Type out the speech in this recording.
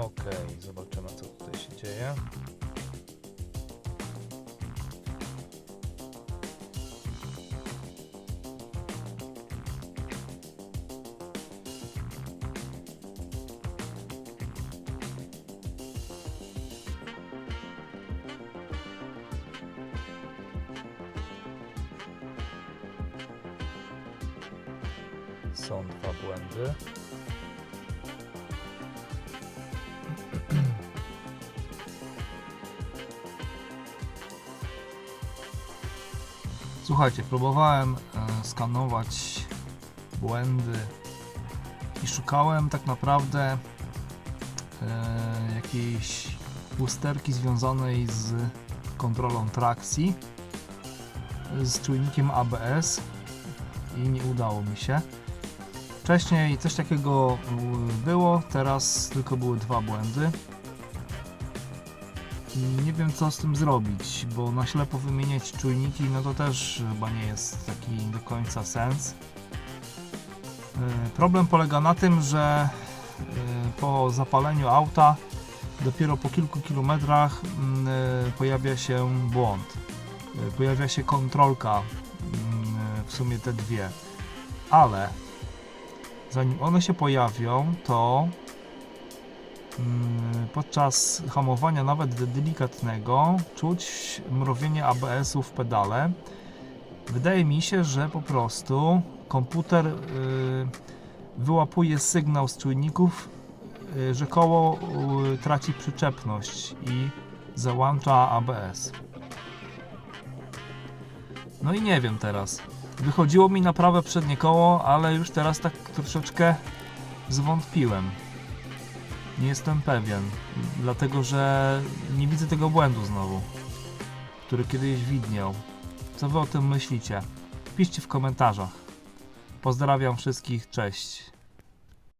Okej, zobaczymy co tutaj się dzieje. Są dwa błędy. Słuchajcie, próbowałem e, skanować błędy i szukałem tak naprawdę e, jakiejś usterki związanej z kontrolą trakcji z czujnikiem ABS i nie udało mi się. Wcześniej coś takiego było, teraz tylko były dwa błędy. Nie wiem co z tym zrobić, bo na ślepo wymieniać czujniki, no to też chyba nie jest taki do końca sens. Y, Problem polega na tym, że y, po zapaleniu auta dopiero po kilku kilometrach mm, y, pojawia się błąd. Pojawia się kontrolka, mm, w sumie te dwie. Ale zanim one się pojawią, to podczas hamowania nawet delikatnego czuć mrowienie ABS-u w pedale. Wydaje mi się, że po prostu komputer y, wyłapuje sygnał z czujników, y, że koło y, traci przyczepność i załącza ABS. No i nie wiem teraz. Wychodziło mi na prawe przednie koło, ale już teraz tak troszeczkę zwątpiłem. Nie jestem pewien, dlatego że nie widzę tego błędu znowu, który kiedyś widniał. Co wy o tym myślicie? Piszcie w komentarzach. Pozdrawiam wszystkich, cześć.